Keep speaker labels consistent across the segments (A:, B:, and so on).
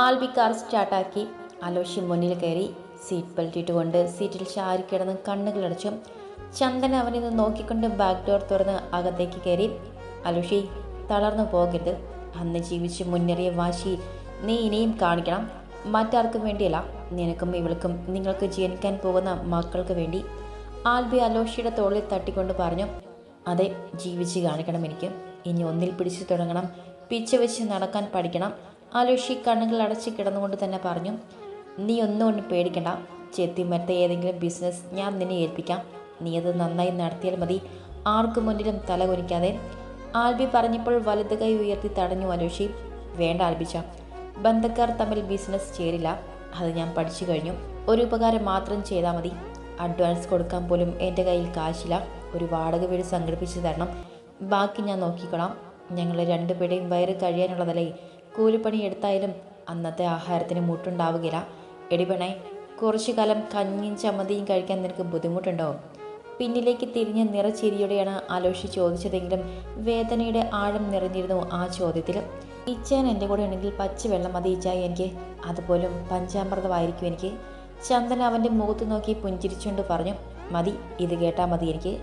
A: Albi car സ്റ്റാർട്ടാക്കി. Aloshi മുന്നിൽ കയറി. Seat belt ഇട്ടുകൊണ്ട് സീറ്റിൽ ചാരി കിടന്ന് കണ്ണുകളടച്ചു ചന്ദൻ അവനിൽ നിന്ന് നോക്കിക്കൊണ്ട് ബാക്ക് ഡോർ തുറന്ന് അകത്തേക്ക് കയറി. അലുഷി തളർന്നു പോകരുത്. അന്ന് ജീവിച്ച് മുന്നേറിയ വാശി നീ ഇനിയും കാണിക്കണം. മറ്റാർക്കും വേണ്ടിയല്ല നിനക്കും ഇവൾക്കും നിങ്ങൾക്ക് ജനിക്കാൻ പോകുന്ന മക്കൾക്ക് വേണ്ടി. ആൽബി അലോഷിയുടെ തോളിൽ തട്ടിക്കൊണ്ട് പറഞ്ഞു അതെ ജീവിച്ച് കാണിക്കണം എനിക്ക്. ഇനി ഒന്നിൽ പിടിച്ചു തുടങ്ങണം. പിച്ച വെച്ച് നടക്കാൻ പഠിക്കണം. ആലോഷി കണ്ണുകൾ അടച്ച് കിടന്നുകൊണ്ട് തന്നെ പറഞ്ഞു നീ ഒന്നും കൊണ്ട് പേടിക്കണ്ട. ചെത്തിമറ്റ ഏതെങ്കിലും ബിസിനസ് ഞാൻ നിന്നെ ഏൽപ്പിക്കാം. നീ അത് നന്നായി നടത്തിയാൽ മതി. ആർക്കും മുന്നിലും തല കുനിക്കാതെ. ആൽബി പറഞ്ഞപ്പോൾ വലത് കൈ ഉയർത്തി തടഞ്ഞു അലോഷി വേണ്ട ആൽബിച്ച ബന്ധക്കാർ തമ്മിൽ ബിസിനസ് ചേരില്ല. അത് ഞാൻ പഠിച്ചു കഴിഞ്ഞു. ഒരു ഉപകാരം മാത്രം ചെയ്താൽ മതി. അഡ്വാൻസ് കൊടുക്കാൻ പോലും എന്റെ കയ്യിൽ കാശില്ല. ഒരു വാടക വീട് സംഘടിപ്പിച്ച് തരണം. ബാക്കി ഞാൻ നോക്കിക്കോളാം. ഞങ്ങൾ രണ്ടുപേരുടെയും വയറ് കഴിയാനുള്ളതല്ലേ കൂലിപ്പണി എടുത്തായാലും അന്നത്തെ ആഹാരത്തിന് മുട്ടുണ്ടാവുകയില്ല. എടിപണേ കുറച്ചു കാലം കഞ്ഞിയും ചമ്മന്തിയും കഴിക്കാൻ നിനക്ക് ബുദ്ധിമുട്ടുണ്ടോ? പിന്നിലേക്ക് തിരിഞ്ഞ നിറച്ചിരിയോടെയാണ് ആലോഷി ചോദിച്ചതെങ്കിലും വേദനയുടെ ആഴം നിറഞ്ഞിരുന്നു ആ ചോദ്യത്തിൽ. ഇച്ചാൻ എന്റെ കൂടെ ഉണ്ടെങ്കിൽ പച്ചവെള്ളം മതി ഇച്ചായി എനിക്ക്. അതുപോലും പഞ്ചാമൃതമായിരിക്കും എനിക്ക്. ചന്ദൻ അവന്റെ മുഖത്ത് നോക്കി പുഞ്ചിരിച്ചുകൊണ്ട് പറഞ്ഞു മതി ഇത് കേട്ടാൽ മതി എനിക്ക്.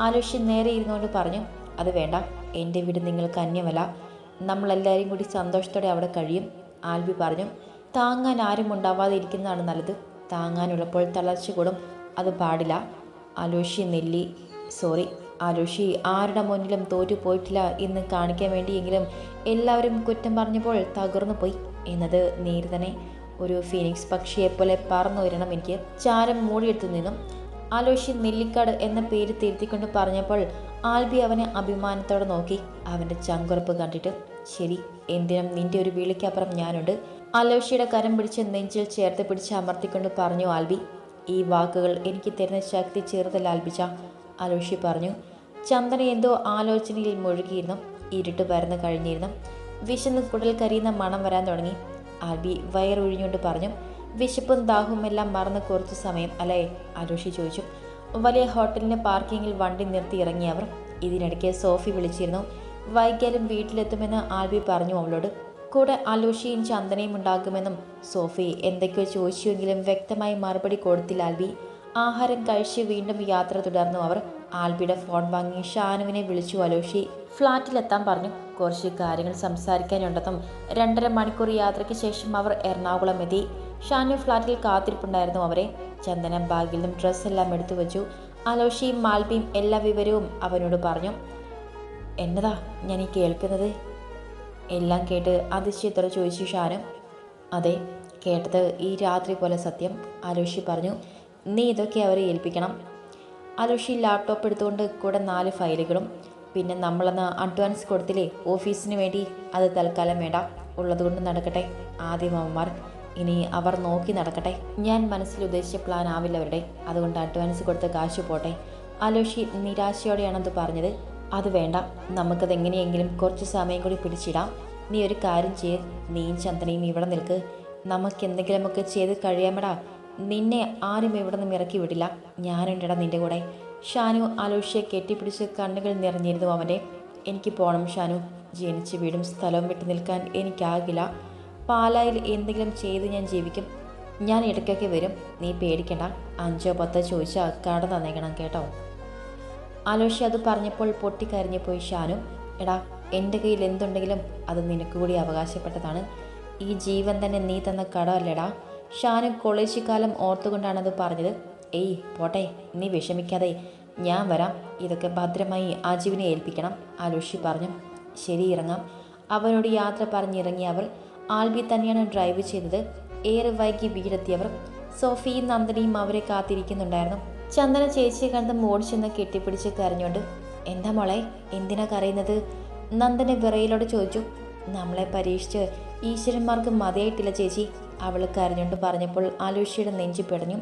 A: ആലോഷി നേരെ ഇരുന്നുകൊണ്ട് പറഞ്ഞു അത് വേണ്ട എന്റെ വീട് നിങ്ങൾക്ക് അന്യമല്ല നമ്മളെല്ലാവരും കൂടി സന്തോഷത്തോടെ അവിടെ കഴിയും ആൽബി പറഞ്ഞു. താങ്ങാൻ ആരും ഉണ്ടാവാതെ ഇരിക്കുന്നതാണ് നല്ലത്. താങ്ങാനുള്ളപ്പോൾ തളർച്ച കൂടും. അത് പാടില്ല. ആലോഷി നെല്ലി സോറി ആലോഷി ആരുടെ മുന്നിലും തോറ്റു പോയിട്ടില്ല എന്ന് കാണിക്കാൻ വേണ്ടിയെങ്കിലും എല്ലാവരും കുറ്റം പറഞ്ഞപ്പോൾ തകർന്നു പോയി എന്നത് തന്നെ ഒരു ഫീനിക്സ് പക്ഷിയെപ്പോലെ പറന്നു വരണം എനിക്ക്. ചാരം മൂടിയെടുത്തു നിന്നും. ആലോഷി നെല്ലിക്കാട് എന്ന പേര് തിരുത്തിക്കൊണ്ട് പറഞ്ഞപ്പോൾ ആൽബി അവനെ അഭിമാനത്തോടെ നോക്കി. അവന്റെ ചങ്കുറപ്പ് കണ്ടിട്ട് ശരി എന്തിനും നിന്റെ ഒരു വിളിക്കപ്പുറം ഞാനുണ്ട്. അലോഷിയുടെ കരം പിടിച്ച് നെഞ്ചിൽ ചേർത്ത് പിടിച്ച് അമർത്തിക്കൊണ്ട് പറഞ്ഞു ആൽബി ഈ വാക്കുകൾ എനിക്ക് തരുന്ന ശക്തി ചെറുതല്ല ആൽബിച്ച. അലോഷി പറഞ്ഞു ചന്ദന എന്തോ ആലോചനയിൽ മുഴുകിയിരുന്നു ഇരുട്ട് പരന്ന് കഴിഞ്ഞിരുന്നു. വിശന്ന് കുടൽ കരിയുന്ന മണം വരാൻ തുടങ്ങി. ആൽബി വയറൊഴിഞ്ഞുകൊണ്ട് പറഞ്ഞു വിശപ്പും ദാഹവും എല്ലാം മറന്ന് കുറച്ച് സമയം അല്ലേ? അരുഷി ചോദിച്ചു. വലിയ ഹോട്ടലിന്റെ പാർക്കിങ്ങിൽ വണ്ടി നിർത്തി ഇറങ്ങിയവർ ഇതിനിടയ്ക്ക് സോഫി വിളിച്ചിരുന്നു. വൈകാലും വീട്ടിലെത്തുമെന്ന് ആൽബി പറഞ്ഞു അവളോട്. കൂടെ അലോഷിയും ചന്ദനയും ഉണ്ടാകുമെന്നും സോഫി എന്തൊക്കെയോ ചോദിച്ചുവെങ്കിലും വ്യക്തമായി മറുപടി കൊടുത്തില്ല ആൽബി. ആഹാരം കഴിച്ച് വീണ്ടും യാത്ര തുടർന്നു അവർ. ആൽബിയുടെ ഫോൺ വാങ്ങി ഷാനുവിനെ വിളിച്ചു. അലോഷി ഫ്ലാറ്റിലെത്താൻ പറഞ്ഞു. കുറച്ച് കാര്യങ്ങൾ സംസാരിക്കാനുണ്ടെന്നും രണ്ടര മണിക്കൂർ യാത്രയ്ക്ക് ശേഷം അവർ എറണാകുളം എത്തി. ഷാനു ഫ്ലാറ്റിൽ കാത്തിരിപ്പുണ്ടായിരുന്നു അവരെ. ചന്ദനം ബാഗിൽ നിന്നും ഡ്രസ്സെല്ലാം എടുത്തു വെച്ചു. അലോഷിയും മാൽബിയും എല്ലാ വിവരവും അവനോട് പറഞ്ഞു. എന്നതാ ഞാൻ ഈ കേൾക്കുന്നത്? എല്ലാം കേട്ട് അതിശയത്തോടെ ചോദിച്ചു ഷാനു. അതെ കേട്ടത് ഈ രാത്രി പോലെ സത്യം അലോഷി പറഞ്ഞു. നീ ഇതൊക്കെ അവരെ ഏൽപ്പിക്കണം. അലോഷി ലാപ്ടോപ്പ് എടുത്തുകൊണ്ട് കൂടെ നാല് ഫയലുകളും പിന്നെ നമ്മളന്ന് അഡ്വാൻസ് കൊടുത്തില്ലേ ഓഫീസിന് വേണ്ടി അത് തൽക്കാലം വേണ്ട ഉള്ളതുകൊണ്ട് നടക്കട്ടെ ആദ്യം അവന്മാർ. ഇനി അവർ നോക്കി നടക്കട്ടെ. ഞാൻ മനസ്സിൽ ഉദ്ദേശിച്ച പ്ലാൻ ആവില്ല അവരുടെ. അതുകൊണ്ട് അഡ്വാൻസ് കൊടുത്ത കാശ് പോട്ടെ. അലോഷി നിരാശയോടെയാണത് പറഞ്ഞത്. അത് വേണ്ട. നമുക്കത് എങ്ങനെയെങ്കിലും കുറച്ച് സമയം കൂടി പിടിച്ചിടാം. നീ ഒരു കാര്യം ചെയ്യ്. നീയും ചന്ദ്രയും ഇവിടെ നിൽക്ക്. നമുക്ക് എന്തെങ്കിലുമൊക്കെ ചെയ്ത് കഴിയാമടാ. നിന്നെ ആരും ഇവിടെ നിന്നും ഇറക്കി വിടില്ല. ഞാനുണ്ടടാ നിന്റെ കൂടെ. ഷാനു അലോഷിയെ കെട്ടിപ്പിടിച്ച് കണ്ണുകൾ നിറഞ്ഞിരുന്നു അവന്റെ. എനിക്ക് പോകണം ഷാനു. ജനിച്ച വീടും സ്ഥലവും വിട്ടു നിൽക്കാൻ എനിക്കാകില്ല. പാലായിൽ എന്തെങ്കിലും ചെയ്ത് ഞാൻ ജീവിക്കും. ഞാൻ ഇടയ്ക്കൊക്കെ വരും. നീ പേടിക്കണ്ട. അഞ്ചോ പത്തോ ചോദിച്ചാൽ കട തന്നേക്കണം കേട്ടോ. ആലോഷി അത് പറഞ്ഞപ്പോൾ പൊട്ടിക്കരഞ്ഞു പോയി ഷാനു. എടാ എന്റെ കയ്യിൽ എന്തുണ്ടെങ്കിലും അത് നിനക്ക് കൂടി അവകാശപ്പെട്ടതാണ്. ഈ ജീവൻ തന്നെ നീ തന്ന കടമല്ലേടാ. ഷാനു കോളേജ് കാലം ഓർത്തുകൊണ്ടാണത് പറഞ്ഞത്. ഏയ് പോട്ടെ നീ വിഷമിക്കാതെ. ഞാൻ വരാം. ഇതൊക്കെ ഭദ്രമായി ആജീവിനെ ഏൽപ്പിക്കണം ആലോഷി പറഞ്ഞു. ശരി ഇറങ്ങാം. അവനോട് യാത്ര പറഞ്ഞിറങ്ങിയ അവർ ആൽബി തന്നെയാണ് ഡ്രൈവ് ചെയ്തത്. ഏറെ വൈകി വീടെത്തിയവർ സോഫിയും നന്ദനിയും അവരെ കാത്തിരിക്കുന്നുണ്ടായിരുന്നു. ചന്ദന ചേച്ചിയെ കണ്ട് മോടിച്ചെന്ന് കെട്ടിപ്പിടിച്ച് കരഞ്ഞോണ്ട് എന്താ മോളെ എന്തിനാ കരയുന്നത്? നന്ദന വിറയിലോട് ചോദിച്ചു നമ്മളെ പരീക്ഷിച്ച് ഈശ്വരന്മാർക്ക് മതിയായിട്ടില്ല ചേച്ചി അവൾ കരഞ്ഞുകൊണ്ട് പറഞ്ഞപ്പോൾ ആലുഷിയുടെ നെഞ്ചു പിടഞ്ഞു.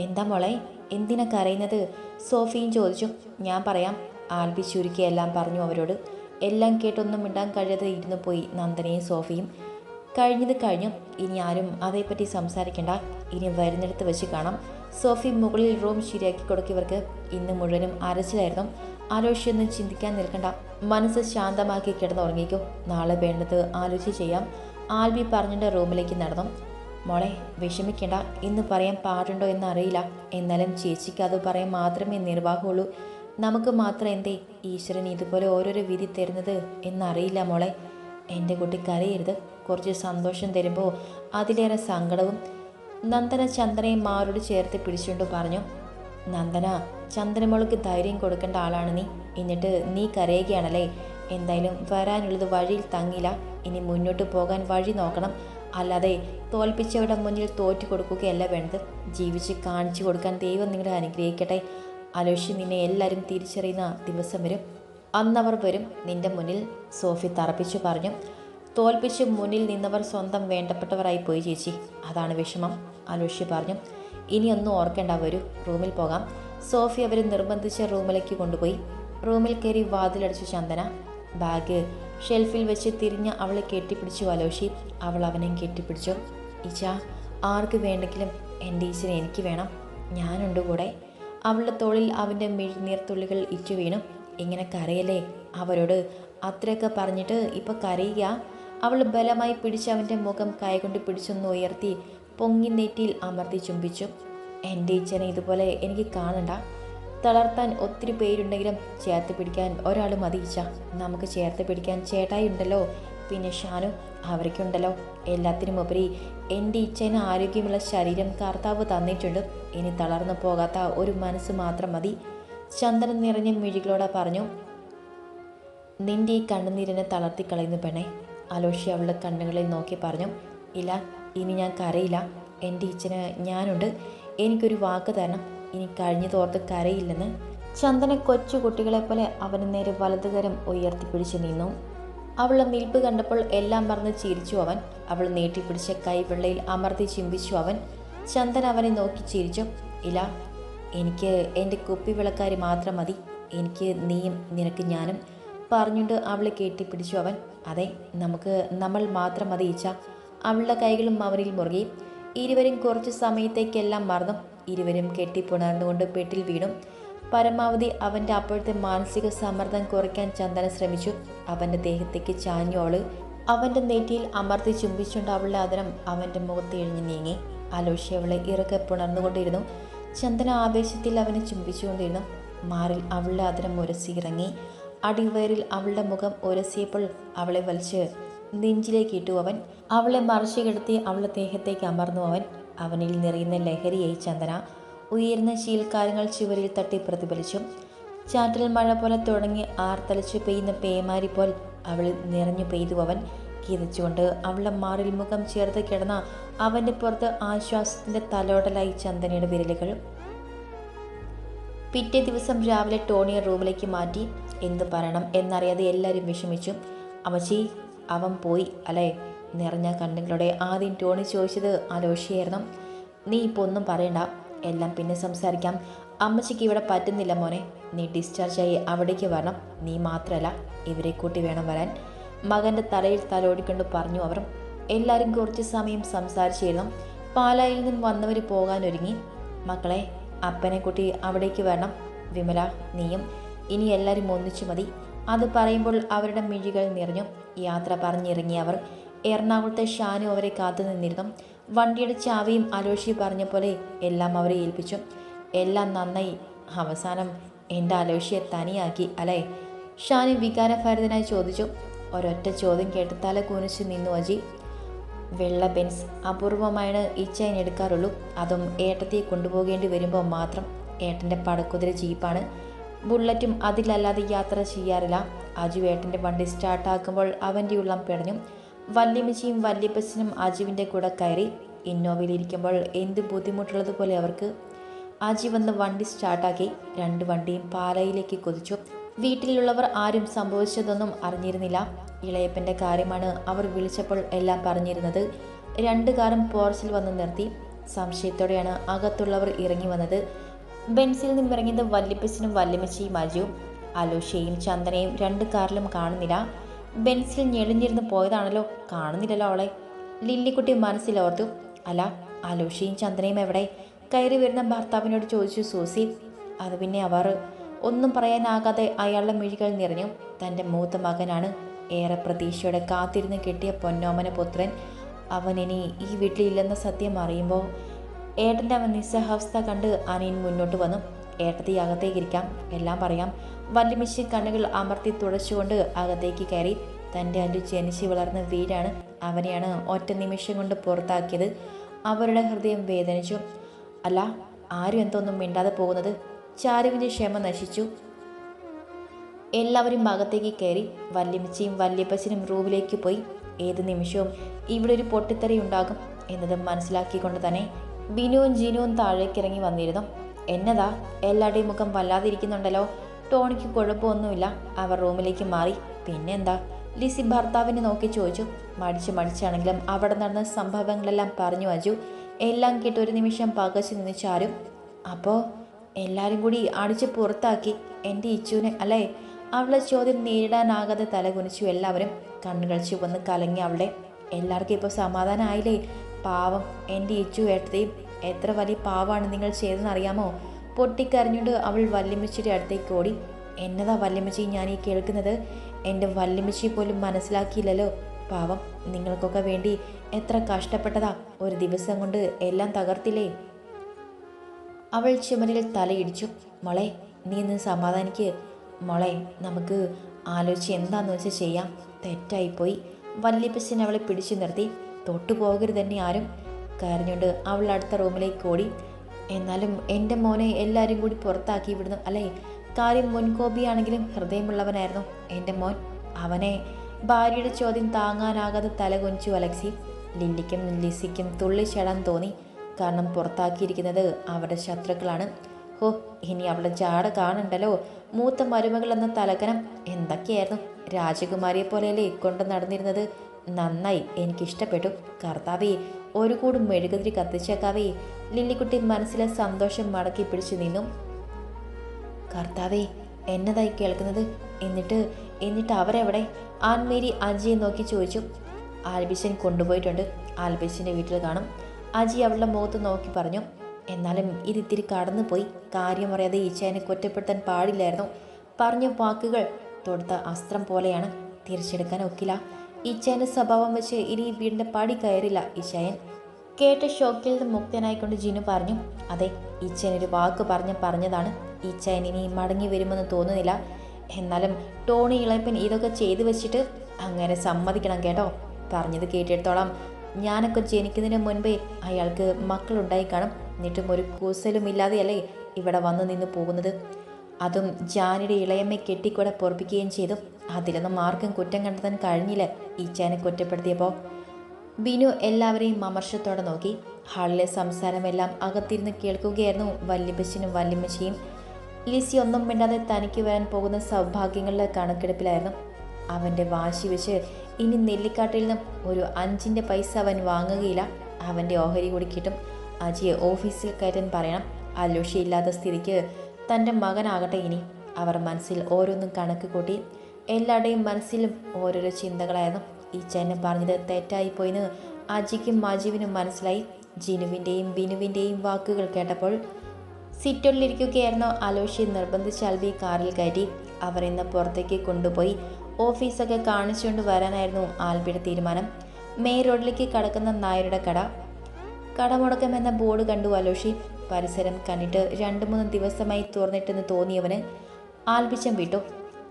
A: എന്താ മോളെ എന്തിനാ കരയുന്നത്? സോഫിയും ചോദിച്ചു. ഞാൻ പറയാം ആൽബി ചുരുക്കിയെല്ലാം പറഞ്ഞു അവരോട്. എല്ലാം കേട്ടൊന്നും ഇടാൻ കഴിയാതെ ഇരുന്ന് പോയി നന്ദനയും സോഫിയും. കഴിഞ്ഞത് കഴിഞ്ഞു ഇനി ആരും അതേപ്പറ്റി സംസാരിക്കണ്ട. ഇനി വരുന്നിടത്ത് വെച്ച് കാണാം. സോഫി മുകളിൽ റൂം ശരിയാക്കി കൊടുക്കിയവർക്ക് ഇന്ന് മുഴുവനും അരച്ചിലായിരുന്നു. ആലോചിച്ചൊന്നും ചിന്തിക്കാൻ നിൽക്കണ്ട. മനസ്സ് ശാന്തമാക്കി കിടന്നുറങ്ങിക്കോ. നാളെ വേണ്ടത് ആലോചിച്ച് ചെയ്യാം. ആൽബി പറഞ്ഞിട്ട് റൂമിലേക്ക് നടന്നു. മോളെ വിഷമിക്കേണ്ട. ഇന്ന് പറയാൻ പാടുണ്ടോ എന്ന് അറിയില്ല. എന്നാലും ചേച്ചിക്ക് അത് പറയാൻ മാത്രമേ നിർവാഹമുള്ളൂ. നമുക്ക് മാത്രം എന്തേ? ഈശ്വരൻ ഇതുപോലെ ഓരോരോ വിധി തരുന്നത് എന്നറിയില്ല മോളെ. എന്റെ കുട്ടി കരയരുത്. കുറച്ച് സന്തോഷം തരുമ്പോൾ അതിലേറെ സങ്കടവും നന്ദന ചന്ദനയും മാറോട് ചേർത്ത് പിടിച്ചുകൊണ്ട് പറഞ്ഞു നന്ദന ചന്ദനമോൾക്ക് ധൈര്യം കൊടുക്കേണ്ട ആളാണ് നീ. എന്നിട്ട് നീ കരയുകയാണല്ലേ? എന്തായാലും വരാനുള്ളത് വഴിയിൽ തങ്ങില്ല. ഇനി മുന്നോട്ട് പോകാൻ വഴി നോക്കണം. അല്ലാതെ തോൽപ്പിച്ചവരുടെ മുന്നിൽ തോറ്റു കൊടുക്കുകയല്ല വേണ്ടത്. ജീവിച്ച് കാണിച്ചു കൊടുക്കാൻ ദൈവം നിങ്ങളെ അനുഗ്രഹിക്കട്ടെ. അലോഷി നിന്നെ എല്ലാവരും തിരിച്ചറിയുന്ന ദിവസം വരും. അന്നവർ വരും നിന്റെ മുന്നിൽ സോഫി തറപ്പിച്ചു പറഞ്ഞു. തോൽപ്പിച്ച് മുന്നിൽ നിന്നവർ സ്വന്തം വേണ്ടപ്പെട്ടവരായി പോയി ചേച്ചി. അതാണ് വിഷമം അലുഷി പറഞ്ഞു. ഇനിയൊന്നും ഓർക്കേണ്ട വരൂ റൂമിൽ പോകാം. സോഫി അവരെ നിർബന്ധിച്ച റൂമിലേക്ക് കൊണ്ടുപോയി. റൂമിൽ കയറി വാതിലടിച്ചു ചന്ദന. ബാഗ് ഷെൽഫിൽ വെച്ച് തിരിഞ്ഞ് അവളെ കെട്ടിപ്പിടിച്ചു അലോഷി. അവൾ അവനെയും കെട്ടിപ്പിടിച്ചു. ഈച്ച ആർക്ക് വേണ്ടെങ്കിലും എന്റെ ഈച്ചനെ എനിക്ക് വേണം. ഞാനുണ്ട് കൂടെ. അവളുടെ തോളിൽ അവന്റെ മിഴിനീർത്തുള്ളികൾ ഇറ്റു വീണു ഇങ്ങനെ കരയല്ലേ? അവരോട് അത്രയൊക്കെ പറഞ്ഞിട്ട് ഇപ്പം കരയുക? അവൾ ബലമായി പിടിച്ച് അവന്റെ മുഖം കൈകൊണ്ട് പിടിച്ചൊന്ന് ഉയർത്തി പൊങ്ങി നെറ്റിയിൽ അമർത്തി ചുംബിച്ചു. എന്റെ ഇച്ഛനെ ഇതുപോലെ എനിക്ക് കാണണ്ട. തളർത്താൻ ഒത്തിരി പേരുണ്ടെങ്കിലും ചേർത്ത് പിടിക്കാൻ ഒരാൾ മതിയിച്ച നമുക്ക് ചേർത്ത് പിടിക്കാൻ ചേട്ടായി ഉണ്ടല്ലോ പിന്നെ ഷാനു അവർക്കുണ്ടല്ലോ. എല്ലാത്തിനും ഉപരി എന്റെ ഇച്ഛന് ആരോഗ്യമുള്ള ശരീരം കർത്താവ് തന്നിട്ടുണ്ട്. ഇനി തളർന്നു പോകാത്ത ഒരു മനസ്സ് മാത്രം മതി. ചന്ദനം നിറഞ്ഞ മിഴികളോടെ പറഞ്ഞു നിന്റെ ഈ കണ്ണുനീരിനെ തളർത്തി കളയുന്നു പെണ്ണെ അലോഷി അവളുടെ കണ്ണുകളിൽ നോക്കി പറഞ്ഞു ഇല്ല ഇനി ഞാൻ കരയില്ല. എന്റെ ഇച്ഛന് ഞാനുണ്ട്. എനിക്കൊരു വാക്ക് തരണം. ഇനി കഴിഞ്ഞു തോർത്ത് കരയില്ലെന്ന്. ചന്ദന കൊച്ചു കുട്ടികളെപ്പോലെ അവന് നേരെ വലതുകരം ഉയർത്തിപ്പിടിച്ച് നിന്നു. അവളുടെ നിൽപ്പ് കണ്ടപ്പോൾ എല്ലാം മറന്ന് ചിരിച്ചു അവൻ. അവൾ നീട്ടിപ്പിടിച്ച കൈവെള്ളയിൽ അമർത്തി ചിമ്പിച്ചു അവൻ. ചന്ദൻ അവനെ നോക്കി ചിരിച്ചു ഇല്ല എനിക്ക് എന്റെ കുപ്പി വിളക്കാരി മാത്രം മതി. എനിക്ക് നീയും നിനക്ക് ഞാനും പറഞ്ഞുകൊണ്ട് അവളെ കെട്ടിപ്പിടിച്ചു അവൻ. അതെ നമുക്ക് നമ്മൾ മാത്രം മതി ഈച്ച. അവളുടെ കൈകളും അവരിൽ മുറുകി. ഇരുവരും കുറച്ച് സമയത്തേക്കെല്ലാം മറന്നു. ഇരുവരും കെട്ടിപ്പുണർന്നുകൊണ്ട് പെട്ടിൽ വീണു. പരമാവധി അവന്റെ അപ്പോഴത്തെ മാനസിക സമ്മർദ്ദം കുറയ്ക്കാൻ ചന്ദന ശ്രമിച്ചു. അവന്റെ ദേഹത്തേക്ക് ചാഞ്ഞോൾ അവന്റെ നെറ്റിയിൽ അമർത്തി ചുംബിച്ചുകൊണ്ട് അവളുടെ അതിരം അവന്റെ മുഖത്ത് എഴിഞ്ഞു നീങ്ങി. അലോഷി അവളെ ഇറക്കെ പുണർന്നുകൊണ്ടിരുന്നു. ചന്ദന ആവേശത്തിൽ അവനെ ചുംബിച്ചുകൊണ്ടിരുന്നു. മാറിൽ അവളുടെ അതിരം ഉരസിയിറങ്ങി. അടിവയറിൽ അവളുടെ മുഖം ഉരസിയപ്പോൾ അവളെ വലിച്ച് നെഞ്ചിലേക്ക് ഇട്ടു അവൻ. അവളെ മറിച്ചു കിടത്തി അവളുടെ ദേഹത്തേക്ക് അമർന്നു അവൻ. അവനിൽ നിറയുന്ന ലഹരിയായി ചന്ദന ഉയർന്ന ശീൽക്കാരങ്ങൾ ചുവരിൽ തട്ടി പ്രതിഫലിച്ചു. ചാറ്റൽ മഴ പോലെ തുടങ്ങി ആർത്തലച്ചു പെയ്യുന്ന പേമാരി പോൽ അവളിൽ നിറഞ്ഞു പെയ്തു അവൻ. കിതച്ചുകൊണ്ട് അവളുടെ മാറിൽ മുഖം ചേർത്ത് കിടന്ന അവന്റെ പുറത്ത് ആശ്വാസത്തിന്റെ തലോടലായി ചന്ദനയുടെ വിരലുകൾ. പിറ്റേ ദിവസം രാവിലെ ടോണിയെ റൂമിലേക്ക് മാറ്റി. എന്ത് പറയണം? എന്നറിയാതെ എല്ലാവരും വിഷമിച്ചു. അമ്മച്ചി അവൻ പോയി അല്ലേ? നിറഞ്ഞ കണ്ണുകളോടെ ആദ്യം ടോണി ചോദിച്ചത് അലോഷിയായിരുന്നു നീ ഇപ്പോൾ ഒന്നും പറയണ്ട. എല്ലാം പിന്നെ സംസാരിക്കാം. അമ്മച്ചിക്ക് ഇവിടെ പറ്റുന്നില്ല മോനെ. നീ ഡിസ്ചാർജായി അവിടേക്ക് വരണം. നീ മാത്രമല്ല ഇവരെ കൂട്ടി വേണം വരാൻ. മകന്റെ തലയിൽ തലോടിക്കൊണ്ട് പറഞ്ഞു അവർ. എല്ലാവരും കുറച്ച് സമയം സംസാരിച്ചിരുന്നു. പാലായിൽ നിന്നും വന്നവർ പോകാൻ ഒരുങ്ങി മക്കളെ അപ്പനെ കുട്ടി അവിടേക്ക് വരണം. വിമല നീയും ഇനി എല്ലാവരും ഒന്നിച്ചു മതി. അത് പറയുമ്പോൾ അവരുടെ മിഴികൾ നിറഞ്ഞു. യാത്ര പറഞ്ഞിറങ്ങി അവർ. എറണാകുളത്തെ ഷാനു അവരെ കാത്തു നിന്നിരുന്നു. വണ്ടിയുടെ ചാവിയും അലോഷി പറഞ്ഞ പോലെ എല്ലാം അവരെ ഏൽപ്പിച്ചു. എല്ലാം നന്നായി. അവസാനം എന്റെ അലോഷിയെ തനിയാക്കി അല്ലേ? ഷാനു വികാരഭരിതനായി ചോദിച്ചു. ഒരൊറ്റ ചോദ്യം കേട്ട് തല കുനിച്ച് നിന്നു അജി. വെള്ള ബെൻസ് അപൂർവമായാണ് ഈ ചെയിൻ എടുക്കാറുള്ളൂ. അതും ഏട്ടത്തെ കൊണ്ടുപോകേണ്ടി വരുമ്പോൾ മാത്രം. ഏട്ടന്റെ പടക്കുതിര ജീപ്പാണ്. ബുള്ളറ്റും അതിലല്ലാതെ യാത്ര ചെയ്യാറില്ല. അജു ഏട്ടന്റെ വണ്ടി സ്റ്റാർട്ടാക്കുമ്പോൾ അവന്റെ ഉള്ളം പിടഞ്ഞു. വല്യമ്മച്ചിയും വല്യപ്പച്ചനും അജുവിന്റെ കൂടെ കയറി. ഇന്നോവയിലിരിക്കുമ്പോൾ എന്ത് ബുദ്ധിമുട്ടുള്ളതുപോലെ അവർക്ക്. അജി വന്ന് വണ്ടി സ്റ്റാർട്ടാക്കി. രണ്ട് വണ്ടിയും പാലയിലേക്ക് കുതിച്ചു. വീട്ടിലുള്ളവർ ആരും സംഭവിച്ചതൊന്നും അറിഞ്ഞിരുന്നില്ല. ഇളയപ്പന്റെ കാര്യമാണ് അവർ വിളിച്ചപ്പോൾ എല്ലാം പറഞ്ഞിരുന്നത്. രണ്ട് കാറും പോർച്ചിൽ വന്ന് നിർത്തി. സംശയത്തോടെയാണ് അകത്തുള്ളവർ ഇറങ്ങി വന്നത്. ബെൻസിൽ നിന്നും വല്ലിപ്പച്ചനും വല്യമ്മച്ചിയും അജുവും അലോഷയും ചന്ദനയും രണ്ട് കാറിലും കാണുന്നില്ല. ബെൻസിൽ ഞെളിഞ്ഞിരുന്ന് പോയതാണല്ലോ. കാണുന്നില്ലല്ലോ അവളെ. ലില്ലിക്കുട്ടി മനസ്സിലോർത്തു. അല്ല അലോഷയും ചന്ദനയും എവിടെ? കയറി വരുന്ന ഭർത്താവിനോട് ചോദിച്ചു സൂസി. അത് പിന്നെ അവർ ഒന്നും പറയാനാകാതെ അയാളുടെ മിഴികൾ നിറഞ്ഞു. തന്റെ മൂത്ത മകനാണ് ഏറെ പ്രതീക്ഷയോടെ കാത്തിരുന്ന് കിട്ടിയ പൊന്നോമന പുത്രൻ. അവൻ ഇനി ഈ വീട്ടിലില്ലെന്ന സത്യം അറിയുമ്പോൾ ഏട്ടന്റെ അവൻ നിസ്സഹാവസ്ഥ കണ്ട് അനിയൻ മുന്നോട്ട് വന്നു. ഏട്ടത്തി അകത്തേക്കിരിക്കാം എല്ലാം പറയാം. വല്യമിശി കണ്ണുകൾ അമർത്തി തുടച്ചുകൊണ്ട് അകത്തേക്ക് കയറി. തന്റെ അല്ലു ജനിച്ച് വളർന്ന വീടാണ് അവനെയാണ് ഒറ്റ നിമിഷം കൊണ്ട് പുറത്താക്കിയത്. അവരുടെ ഹൃദയം വേദനിച്ചു. അല്ല ആരും എന്തൊന്നും മിണ്ടാതെ പോകുന്നത്? ചാരുവിന്റെ ക്ഷമ നശിച്ചു. എല്ലാവരും ഭാഗത്തേക്ക് കയറി വല്യമ്മച്ചിയും വല്യപ്പച്ചനും റൂമിലേക്ക് പോയി. ഏത് നിമിഷവും ഇവിടെ ഒരു പൊട്ടിത്തെറി ഉണ്ടാകും എന്നത് മനസ്സിലാക്കിക്കൊണ്ട് തന്നെ ബിനുവും ജിനുവും താഴേക്കിറങ്ങി വന്നിരുന്നു. എന്നതാ? എല്ലാവരുടെയും മുഖം വല്ലാതിരിക്കുന്നുണ്ടല്ലോ. ടോണിക്ക് കുഴപ്പമൊന്നുമില്ല. അവർ റൂമിലേക്ക് മാറി. പിന്നെന്താ? ലിസി ഭർത്താവിനെ നോക്കി ചോദിച്ചു. മടിച്ച് മടിച്ചാണെങ്കിലും അവിടെ നടന്ന സംഭവങ്ങളെല്ലാം പറഞ്ഞു വച്ചു എല്ലാം കേട്ട് ഒരു നിമിഷം പകച്ചു നിന്ന് ചാരും. അപ്പോൾ എല്ലാവരും കൂടി അടിച്ച് പുറത്താക്കി എന്റെ ഇച്ചുവിനെ അല്ലേ? അവളെ ചോദ്യം നേരിടാനാകാതെ തലകുനിച്ചു എല്ലാവരും കണ്ണുകൾ ചുവന്ന് കലങ്ങി അവളെ എല്ലാവർക്കും ഇപ്പോൾ സമാധാനമായില്ലേ? പാവം എന്റെ ഇച്ചു ഏട്ടത്തെയും എത്ര വലിയ പാവമാണ് നിങ്ങൾ ചെയ്തതെന്ന് അറിയാമോ? പൊട്ടിക്കരഞ്ഞുകൊണ്ട് അവൾ വല്യമ്മച്ചിയുടെ അടുത്തേക്ക് ഓടി. എന്നതാ വല്യമ്മച്ചി ഞാൻ ഈ കേൾക്കുന്നത്? എന്റെ വല്യമ്മച്ചി പോലും മനസ്സിലാക്കിയില്ലല്ലോ. പാവം നിങ്ങൾക്കൊക്കെ വേണ്ടി എത്ര കഷ്ടപ്പെട്ടതാ. ഒരു ദിവസം കൊണ്ട് എല്ലാം തകർത്തില്ലേ? അവൾ ചുമരിൽ തലയിടിച്ചു. മോളെ നീ ഇന്ന് സമാധാനിക്ക്. മോളെ നമുക്ക് ആലോചിച്ച് എന്താന്ന് വെച്ചാൽ ചെയ്യാം. തെറ്റായിപ്പോയി. വല്യപ്പച്ചൻ അവളെ പിടിച്ചു നിർത്തി. തൊട്ടു പോകരുത് തന്നെ ആരും കരഞ്ഞുകൊണ്ട് അവൾ അടുത്ത റൂമിലേക്ക് ഓടി. എന്നാലും എന്റെ മോനെ എല്ലാവരും കൂടി പുറത്താക്കി വിടുന്നു അല്ലേ? കാര്യം മുൻകോപിയാണെങ്കിലും ഹൃദയമുള്ളവനായിരുന്നു. എന്റെ മോൻ അവനെ ഭാര്യയുടെ ചോദ്യം താങ്ങാനാകാതെ തലകൊഞ്ചു അലക്സി. ലില്ലിക്കും ലിസിക്കും തുള്ളിച്ചേടാൻ തോന്നി. കാരണം പുറത്താക്കിയിരിക്കുന്നത് അവരുടെ ശത്രുക്കളാണ്. ഹോ ഇനി അവളുടെ ജാട കാണണ്ടല്ലോ. മൂത്ത മരുമകൾ എന്ന തലകനം എന്തൊക്കെയായിരുന്നു? രാജകുമാരിയെ പോലെയല്ലേ കൊണ്ട് നടന്നിരുന്നത്? നന്നായി എനിക്കിഷ്ടപ്പെട്ടു. കർത്താവേ ഒരു കൂടും മെഴുകുതിരി കത്തിച്ചേക്കാവേ. ലില്ലിക്കുട്ടി മനസ്സിലെ സന്തോഷം മടക്കി പിടിച്ചു നിന്നു. കർത്താവേ എന്നതായി കേൾക്കുന്നത്? എന്നിട്ട് എന്നിട്ട് അവരെവിടെ? ആൻമേരി അജിയെ നോക്കി ചോദിച്ചു. ആൽബിശൻ കൊണ്ടുപോയിട്ടുണ്ട്. ആൽബിശന്റെ വീട്ടിൽ കാണും. അജി അവളുടെ മുഖത്ത് നോക്കി പറഞ്ഞു എന്നാലും ഇതിത്തിരി കടന്നുപോയി. കാര്യം അറിയാതെ ഈച്ചയനെ കുറ്റപ്പെടുത്താൻ പാടില്ലായിരുന്നു. പറഞ്ഞ വാക്കുകൾ തൊടുത്ത അസ്ത്രം പോലെയാണ്. തിരിച്ചെടുക്കാൻ ഒക്കില്ല. ഈച്ചയന്റെ സ്വഭാവം വെച്ച് ഇനി വീടിന്റെ പടി കയറില്ല ഈശായൻ കേട്ട ഷോക്കിൽ നിന്ന് മുക്തനായിക്കൊണ്ട് ജിനു പറഞ്ഞു അതെ ഈച്ചയൻ ഒരു വാക്ക് പറഞ്ഞ് പറഞ്ഞതാണ്. ഈച്ചായൻ ഇനി മടങ്ങി വരുമെന്ന് തോന്നുന്നില്ല. എന്നാലും ടോണി ഇളയപ്പൻ ഇതൊക്കെ ചെയ്തു വെച്ചിട്ട് അങ്ങനെ സമ്മതിക്കണം കേട്ടോ. പറഞ്ഞത് കേട്ടിടത്തോളം ഞാനൊക്കെ ജനിക്കുന്നതിന് മുൻപേ അയാൾക്ക് മക്കളുണ്ടായി കാണും. എന്നിട്ടും ഒരു കൂസലും ഇല്ലാതെയല്ലേ ഇവിടെ വന്നു നിന്ന് പോകുന്നത്? അതും ജാനിയുടെ ഇളയമ്മയെ കെട്ടിക്കൂടെ പൊറപ്പിക്കുകയും ചെയ്തു. അതിലൊന്നും ആർക്കും കുറ്റം കണ്ടെത്താൻ കഴിഞ്ഞില്ല. ഈച്ചാനെ കുറ്റപ്പെടുത്തിയപ്പോൾ ബിനു എല്ലാവരെയും അമർഷത്തോടെ നോക്കി. ഹാളിലെ സംസാരമെല്ലാം അകത്തിരുന്ന് കേൾക്കുകയായിരുന്നു വല്യപ്പച്ചനും വല്യമ്മച്ചിയും. ലിസി ഒന്നും മിണ്ടാതെ തനിക്ക് വരാൻ പോകുന്ന സൗഭാഗ്യങ്ങളുടെ കണക്കെടുപ്പിലായിരുന്നു. അവന്റെ വാശി വെച്ച് ഇനി നെല്ലിക്കാട്ടിൽ നിന്നും ഒരു അഞ്ചിന്റെ പൈസ അവൻ വാങ്ങുകയില്ല. അവന്റെ ഓഹരി കൂടി കിട്ടും. അജിയെ ഓഫീസിൽ കയറ്റാൻ പറയണം. അലോഷിയില്ലാത്ത സ്ഥിതിക്ക് തന്റെ മകനാകട്ടെ ഇനി. അവർ മനസ്സിൽ ഓരോന്നും കണക്ക് കൂട്ടി. എല്ലാവരുടെയും മനസ്സിലും ഓരോരോ ചിന്തകളായിരുന്നു. ഈ ചേട്ടൻ പറഞ്ഞത് തെറ്റായിപ്പോയിന്ന് അജിക്കും മജീവിനും മനസ്സിലായി. ജിനുവിന്റെയും ബിനുവിന്റെയും വാക്കുകൾ കേട്ടപ്പോൾ സിറ്റോളിലിരിക്കുകയായിരുന്നു അലോഷി നിർബന്ധിച്ചാൽ അൽബി കാറിൽ കയറ്റി. അവർ ഇന്ന് പുറത്തേക്ക് കൊണ്ടുപോയി ഓഫീസൊക്കെ കാണിച്ചുകൊണ്ട് വരാനായിരുന്നു ആൽബിയുടെ തീരുമാനം. മെയ് റോഡിലേക്ക് കടക്കുന്ന നായരുടെ കട. കടമുടക്കം എന്ന ബോർഡ് കണ്ടു അലോഷി. പരിസരം കണ്ടിട്ട് രണ്ട് മൂന്ന് ദിവസമായി തുറന്നിട്ടെന്ന് തോന്നിയവന് ആൽബിച്ചം വിട്ടു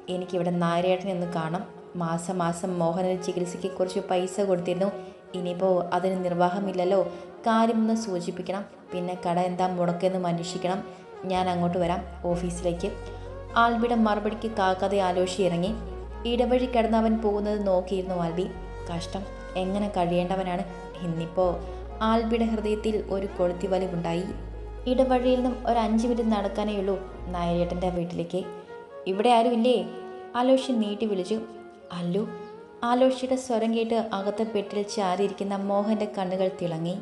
A: എനിക്കിവിടെ നായരേട്ടനെ ഒന്ന് കാണാം മാസം മാസം മോഹനന് ചികിത്സയ്ക്ക് കുറച്ച് പൈസ കൊടുത്തിരുന്നു. ഇനിയിപ്പോൾ അതിന് നിർവാഹമില്ലല്ലോ. കാര്യമൊന്ന് സൂചിപ്പിക്കണം. പിന്നെ കട എന്താ മുടക്കെന്ന് അന്വേഷിക്കണം. ഞാൻ അങ്ങോട്ട് വരാം ഓഫീസിലേക്ക്. ആൽബിയുടെ മറുപടിക്ക് കാക്കാതെ ആലോഷി ഇറങ്ങി. ഇടവഴി കിടന്ന് അവൻ പോകുന്നത് നോക്കിയിരുന്നു ആൽബി. കഷ്ടം. എങ്ങനെ കഴിയേണ്ടവനാണ്? ഇന്നിപ്പോൾ ആൽബിയുടെ ഹൃദയത്തിൽ ഒരു കൊളുത്തി വലിവുണ്ടായി ഇടവഴിയിൽ നിന്നും ഒരു അഞ്ച് മിനിറ്റ് നടക്കാനേ ഉള്ളൂ നായരേട്ടന്റെ വീട്ടിലേക്ക്. ഇവിടെ ആരുമില്ലേ? ആലോഷി നീട്ടി വിളിച്ചു. അല്ലു. ആലോഷിയുടെ സ്വരം കേട്ട് അകത്തെ പെട്ടിൽ ചാരിയിരിക്കുന്ന മോഹന്റെ കണ്ണുകൾ തിളങ്ങി.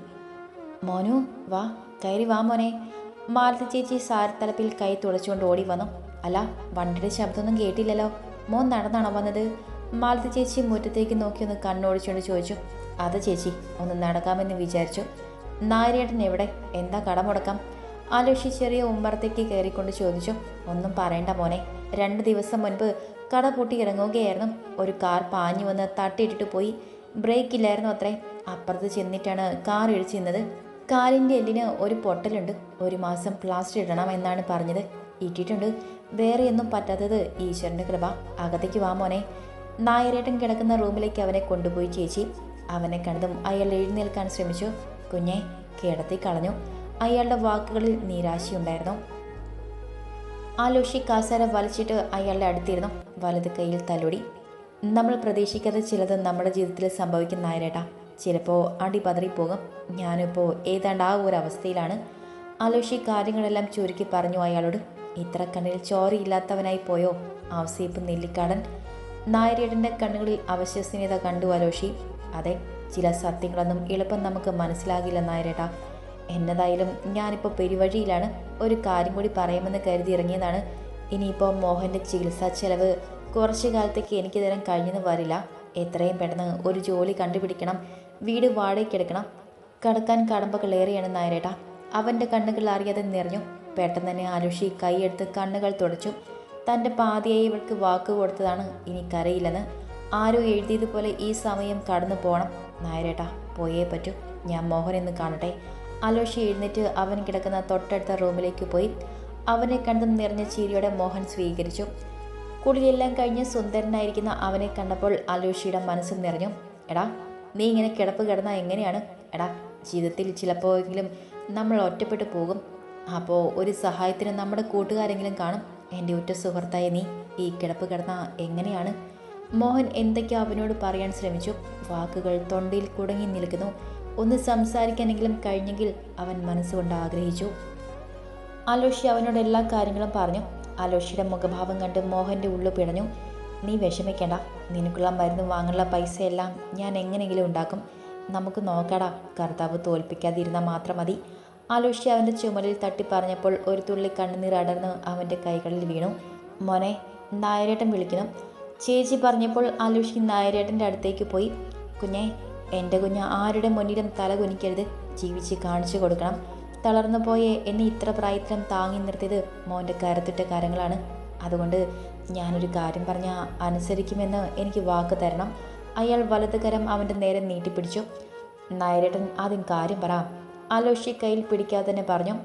A: മോനു വാ. കയറി വാ മോനെ. മാലത്തി ചേച്ചി സാരത്തലപ്പിൽ കൈ തുടച്ചുകൊണ്ട് ഓടി വന്നു. അല്ല വണ്ടിയുടെ ശബ്ദമൊന്നും കേട്ടില്ലല്ലോ. മോൻ നടന്നാണോ വന്നത്? മാലതി ചേച്ചി മുറ്റത്തേക്ക് നോക്കി ഒന്ന് കണ്ണോടിച്ചുകൊണ്ട് ചോദിച്ചു. അത് ചേച്ചി ഒന്ന് നടക്കാമെന്ന് വിചാരിച്ചു. നായരേട്ടൻ എവിടെ? എന്താ കടമുടക്കാം? ആലോഷി ചെറിയ ഉമ്മറത്തേക്ക് കയറിക്കൊണ്ട് ചോദിച്ചു. ഒന്നും പറയണ്ട മോനെ. രണ്ട് ദിവസം മുൻപ് കട പൊട്ടി ഇറങ്ങുകയായിരുന്നു. ഒരു കാർ പാഞ്ഞു വന്ന് തട്ടിയിട്ടിട്ട് പോയി. ബ്രേക്ക് ഇല്ലായിരുന്നു അത്രേ. അപ്പുറത്ത് ചെന്നിട്ടാണ് കാർ ഇടിച്ചിരുന്നത് കാലിന്റെ എല്ലിന് ഒരു പൊട്ടലുണ്ട്. ഒരു മാസം പ്ലാസ്റ്റർ ഇടണം എന്നാണ് പറഞ്ഞത്. ഇട്ടിട്ടുണ്ട്. വേറെയൊന്നും പറ്റാത്തത് ഈശ്വരന്റെ കൃപ. അകത്തേക്ക് വാ മോനെ. നായരേട്ടൻ കിടക്കുന്ന റൂമിലേക്ക് അവനെ കൊണ്ടുപോയി ചേച്ചി. അവനെ കണ്ടതും അയാൾ എഴുന്നേൽക്കാൻ ശ്രമിച്ചു. കുഞ്ഞെ കിടത്തി കളഞ്ഞു. അയാളുടെ വാക്കുകളിൽ നിരാശയുണ്ടായിരുന്നു. ആലോഷി കാസര വലിച്ചിട്ട് അയാളുടെ അടുത്തിരുന്നു. വലത് കയ്യിൽ തലോടി. നമ്മൾ പ്രതീക്ഷിക്കാത്ത ചിലത് നമ്മുടെ ജീവിതത്തിൽ സംഭവിക്കുന്ന നായരേട്ടാ. ചിലപ്പോൾ അടി പതറിപ്പോകും ഞാനിപ്പോൾ ഏതാണ്ട് ആ ഒരു അവസ്ഥയിലാണ്. ആലോഷി കാര്യങ്ങളെല്ലാം ചുരുക്കി പറഞ്ഞു അയാളോട്. ഇത്ര കണ്ണിൽ ചോരയില്ലാത്തവനായി പോയോ? ആവശ്യപ്പ് നെല്ലിക്കാടൻ. നായരേട്ടന്റെ കണ്ണുകളിൽ അവശ്വസനീയത കണ്ടു അലോഷി. അതെ ചില സത്യങ്ങളൊന്നും എളുപ്പം നമുക്ക് മനസ്സിലാകില്ല നായരേട്ടാ. എന്നതായാലും ഞാനിപ്പോൾ പെരുവഴിയിലാണ് ഒരു കാര്യം കൂടി പറയാമെന്ന് കരുതി ഇറങ്ങിയതാണ്. ഇനിയിപ്പോൾ മോഹന്റെ ചികിത്സാ ചെലവ് കുറച്ച് കാലത്തേക്ക് എനിക്ക് തരാൻ കഴിഞ്ഞെന്ന് വരില്ല. എത്രയും പെട്ടെന്ന് ഒരു ജോലി കണ്ടുപിടിക്കണം. വീട് വാടകയ്ക്കെടുക്കണം കടക്കാൻ കടമ്പകളേറെയാണ് നായരേട്ട. അവന്റെ കണ്ണുകൾ അറിയാതെ നിറഞ്ഞു പെട്ടെന്ന് തന്നെ ആലുഷി കൈയെടുത്ത് കണ്ണുകൾ തുടച്ചു. തന്റെ പാതിയായി ഇവൾക്ക് വാക്ക് കൊടുത്തതാണ് എനിക്കറിയില്ലെന്ന്. ആരോ എഴുതിയതുപോലെ ഈ സമയം കടന്നു പോകണം നായരേട്ടാ പോയേ പറ്റൂ. ഞാൻ മോഹൻ എന്ന് കാണട്ടെ. അലോഷി എഴുന്നേറ്റ് അവൻ കിടക്കുന്ന തൊട്ടടുത്ത റൂമിലേക്ക് പോയി. അവനെ കണ്ടും നിറഞ്ഞ ചീരിയോടെ മോഹൻ സ്വീകരിച്ചു. കുളിയെല്ലാം കഴിഞ്ഞ് സുന്ദരനായിരിക്കുന്ന അവനെ കണ്ടപ്പോൾ അലോഷിയുടെ മനസ്സ് നിറഞ്ഞു. എടാ നീ ഇങ്ങനെ കിടപ്പ് കിടന്നാൽ എങ്ങനെയാണ്? എടാ ജീവിതത്തിൽ ചിലപ്പോഴെങ്കിലും നമ്മൾ ഒറ്റപ്പെട്ടു പോകും. അപ്പോൾ ഒരു സഹായത്തിന് നമ്മുടെ കൂട്ടുകാരെങ്കിലും കാണും. എന്റെ ഉറ്റ സുഹൃത്തായ നീ ഈ കിടപ്പ് കിടന്ന എങ്ങനെയാണ്? മോഹൻ എന്തൊക്കെയോ അവനോട് പറയാൻ ശ്രമിച്ചു. വാക്കുകൾ തൊണ്ടയിൽ കുടങ്ങി നിൽക്കുന്നു. ഒന്ന് സംസാരിക്കാനെങ്കിലും കഴിഞ്ഞെങ്കിൽ അവൻ മനസ്സുകൊണ്ട് ആഗ്രഹിച്ചു. അലോഷി അവനോട് എല്ലാ കാര്യങ്ങളും പറഞ്ഞു. അലോഷിയുടെ മുഖഭാവം കണ്ട് മോഹന്റെ ഉള്ളു പിടഞ്ഞു നീ വിഷമിക്കേണ്ട. നിനക്കുള്ള മരുന്ന് വാങ്ങാനുള്ള പൈസയെല്ലാം ഞാൻ എങ്ങനെയെങ്കിലും ഉണ്ടാക്കും. നമുക്ക് നോക്കടാ. കർത്താവ് തോൽപ്പിക്കാതിരുന്നാൽ മാത്രം മതി. അലോഷി അവന്റെ ചുമലിൽ തട്ടി പറഞ്ഞപ്പോൾ ഒരു തുള്ളി കണ്ണുനീർ അടർന്ന് അവന്റെ കൈകളിൽ വീണു. മോനെ നായരേട്ടൻ വിളിക്കണം ചേച്ചി പറഞ്ഞപ്പോൾ ആലോഷ്യ നായരേട്ടന്റെ അടുത്തേക്ക് പോയി. കുഞ്ഞെ എന്റെ കുഞ്ഞ് ആരുടെ മുന്നിലും തല കുനിക്കരുത്. ജീവിച്ച് കാണിച്ചു കൊടുക്കണം. തളർന്നു പോയ എന്നെ ഇത്ര പ്രായത്തിലും താങ്ങി നിർത്തിയത് മോന്റെ കരത്തിട്ട കാര്യങ്ങളാണ് അതുകൊണ്ട് ഞാനൊരു കാര്യം പറഞ്ഞാൽ അനുസരിക്കുമെന്ന് എനിക്ക് വാക്ക് തരണം. അയാൾ വലതുകരം അവന്റെ നേരെ നീട്ടിപ്പിടിച്ചു. നായരേട്ടൻ ആദ്യം കാര്യം പറ. ആലോഷി കയ്യിൽ പിടിക്കാതെ തന്നെ പറഞ്ഞു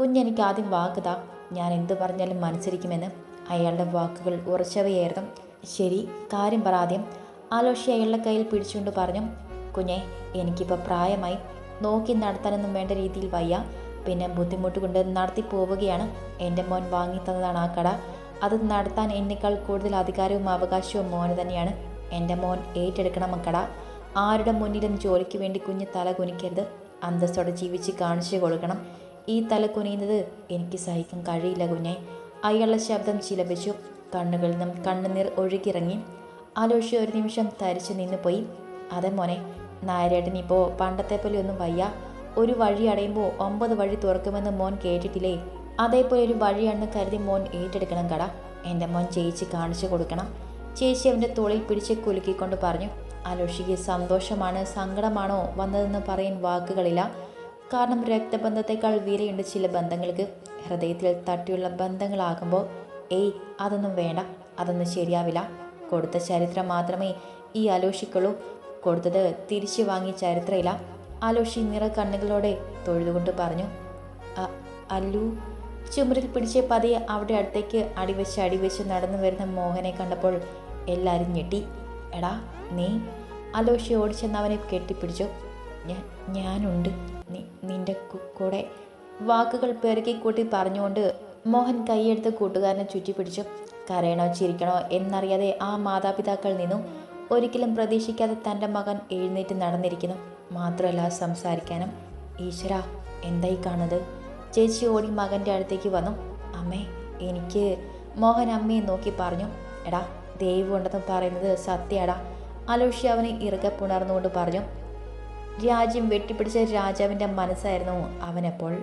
A: കുഞ്ഞെനിക്ക് ആദ്യം വാക്ക് താ. ഞാൻ എന്തു പറഞ്ഞാലും മനസ്സിരിക്കുമെന്ന്. അയാളുടെ വാക്കുകൾ ഉറച്ചവയായിരുന്നു. ശരി കാര്യം പറ ആദ്യം. ആലോഷി അയാളുടെ കയ്യിൽ പിടിച്ചുകൊണ്ട് പറഞ്ഞു കുഞ്ഞെ എനിക്കിപ്പോൾ പ്രായമായി. നോക്കി നടത്താനൊന്നും വേണ്ട രീതിയിൽ വയ്യ. പിന്നെ ബുദ്ധിമുട്ട് കൊണ്ട് നടത്തി പോവുകയാണ്. എന്റെ മോൻ വാങ്ങി തന്നതാണ് ആ കട. അത് നടത്താൻ എന്നേക്കാൾ കൂടുതൽ അധികാരവും അവകാശവും മോന് തന്നെയാണ്. എന്റെ മോൻ ഏറ്റെടുക്കണം കട. ആരുടെ മുന്നിലും ജോലിക്ക് വേണ്ടി കുഞ്ഞ് തല കുനിക്കരുത്. അന്തസ്സോടെ ജീവിച്ച് കാണിച്ചു കൊടുക്കണം. ഈ തല കുനിയുന്നത് എനിക്ക് സഹിക്കാൻ കഴിയില്ല കുഞ്ഞെ. അയാളുടെ ശബ്ദം ചിലപിച്ചു കണ്ണുകളിൽ നിന്നും കണ്ണുനീർ ഒഴുകിറങ്ങി ആലോചിച്ച് ഒരു നിമിഷം തരിച്ചു നിന്ന് പോയി അതെ മോനെ നായരേട്ടൻ ഇപ്പോൾ പണ്ടത്തെ പോലെ ഒന്നും വയ്യ. ഒരു വഴി അടയുമ്പോൾ ഒമ്പത് വഴി തുറക്കുമെന്ന് മോൻ കേട്ടിട്ടില്ലേ? അതേപോലെ ഒരു വഴിയാണെന്ന് കരുതി മോൻ ഏറ്റെടുക്കണം കട. എന്റെ മോൻ ചേച്ചി കാണിച്ചു കൊടുക്കണം. ചേച്ചി അവന്റെ തോളിൽ പിടിച്ച് കുലുക്കിക്കൊണ്ട് പറഞ്ഞു. അലോഷിക്ക് സന്തോഷമാണ് സങ്കടമാണോ വന്നതെന്ന് പറയാൻ വാക്കുകളില്ല. കാരണം രക്തബന്ധത്തെക്കാൾ വീരയുണ്ട് ചില ബന്ധങ്ങൾക്ക്. ഹൃദയത്തിൽ തട്ടിയുള്ള ബന്ധങ്ങളാകുമ്പോൾ ഏയ് അതൊന്നും വേണ്ട അതൊന്നും ശരിയാവില്ല. കൊടുത്ത ചരിത്രം മാത്രമേ ഈ അലോഷിക്കുള്ളൂ കൊടുത്തത് തിരിച്ചു വാങ്ങിയ ചരിത്രമില്ല അലോഷി നിറ കണ്ണുകളോടെ തൊഴുതുകൊണ്ട് പറഞ്ഞു അല്ലു. ചുമരിൽ പിടിച്ച് പതിയെ അവിടെ അടുത്തേക്ക് അടിവെച്ച് അടിവെച്ച് നടന്നു വരുന്ന മോഹനെ കണ്ടപ്പോൾ എല്ലാവരും ഞെട്ടി. എടാ നീ അലോഷി ഓടിച്ചെന്ന് അവനെ കെട്ടിപ്പിടിച്ചു? ഞാൻ ഞാനുണ്ട്. നീ നിന്റെ കൂടെ വാക്കുകൾ പെരുക്കി കൂട്ടി പറഞ്ഞുകൊണ്ട് മോഹൻ കൈയെടുത്ത് കൂട്ടുകാരനെ ചുറ്റിപ്പിടിച്ചു. കരയണോ ചിരിക്കണോ എന്നറിയാതെ ആ മാതാപിതാക്കൾ നിന്നു ഒരിക്കലും പ്രതീക്ഷിക്കാതെ തന്റെ മകൻ എഴുന്നേറ്റ് നടന്നിരിക്കുന്നു. മാത്രമല്ല സംസാരിക്കാനും. ഈശ്വര എന്തായി കാണുന്നത്? ചേച്ചി ഓടി മകന്റെ അടുത്തേക്ക് വന്നു. അമ്മേ എനിക്ക് മോഹൻ അമ്മയെ നോക്കി പറഞ്ഞു. എടാ ദൈവം ഉണ്ടെന്ന് പറയുന്നത് സത്യടാ. അലോഷി അവനെ ഇറുകെ പുണർന്നുകൊണ്ട് പറഞ്ഞു രാജ്യം വെട്ടിപ്പിടിച്ച രാജാവിന്റെ മനസ്സായിരുന്നു അവനപ്പോൾ.